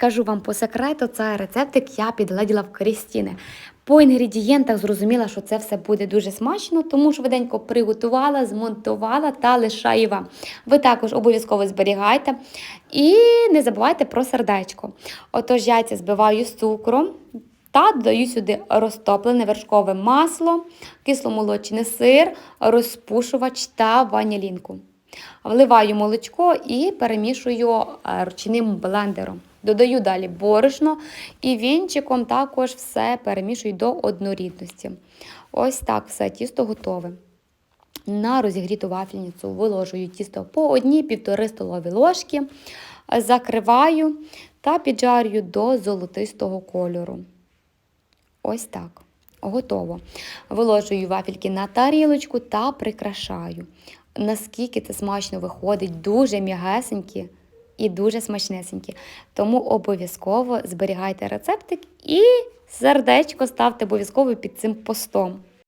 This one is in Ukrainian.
Скажу вам по секрету, це рецептик я підгледіла в Крістіни. По інгредієнтах зрозуміла, що це все буде дуже смачно, тому швиденько приготувала, змонтувала та лишаю вам. Ви також обов'язково зберігайте і не забувайте про сердечко. Отож, яйця збиваю з цукром. Та додаю сюди розтоплене вершкове масло, кисломолочний сир, розпушувач та ванілінку. Вливаю молочко і перемішую е, ручним блендером. Додаю далі борошно і вінчиком також все перемішую до однорідності. Ось так все, тісто готове. На розігріту вафельницю виложую тісто по одній півтори столові ложки, закриваю та піджарюю до золотистого кольору. Ось так. Готово. Виложую вафельки на тарілочку та прикрашаю. Наскільки це смачно виходить, дуже м'ягесенькі і дуже смачнесенькі. Тому обов'язково зберігайте рецептик і сердечко ставте обов'язково під цим постом.